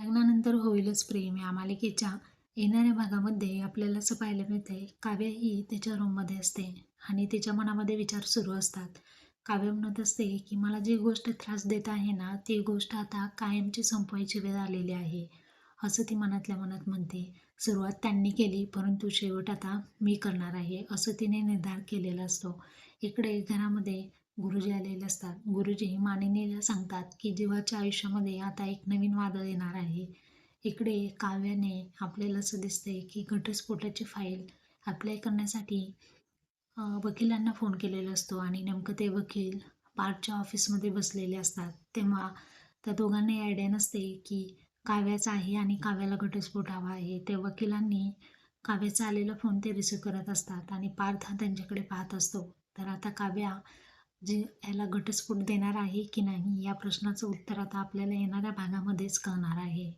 लग्नानंतर होईलच प्रेम या मालिकेच्या येणाऱ्या भागामध्ये आपल्याला असं पाहायला मिळते काव्या ही त्याच्या रूममध्ये असते आणि तिच्या मनामध्ये विचार सुरू असतात. काव्य म्हणत असते की मला जी गोष्ट त्रास देत आहे ना ती गोष्ट आता कायमची संपवायची वेळ आलेली आहे असं ती मनातल्या मनात म्हणते. सुरुवात त्यांनी केली परंतु शेवट आता मी करणार आहे असं तिने निर्धार केलेला असतो. इकडे घरामध्ये गुरुजी आलेले असतात. गुरुजी मानिनीला सांगतात की जीवाच्या आयुष्यामध्ये आता एक नवीन वादळ येणार आहे. इकडे काव्याने आपल्याला असं दिसतंय की घटस्फोटाची फाईल अप्लाय करण्यासाठी वकिलांना फोन केलेला असतो आणि नेमकं ते वकील पार्कच्या ऑफिसमध्ये बसलेले असतात. तेव्हा त्या दोघांनाही आयडिया नसते की काव्याचा आहे आणि काव्याला घटस्फोट हवा आहे. त्या वकिलांनी काव्याचा आलेला फोन ते रिसिव्ह करत असतात आणि पार्थ हा त्यांच्याकडे पाहत असतो. तर आता काव्या जे याला घटस्फोट देणार आहे की नाही या प्रश्नाचं उत्तर आता आपल्याला येणाऱ्या भागामध्येच कळणार आहे.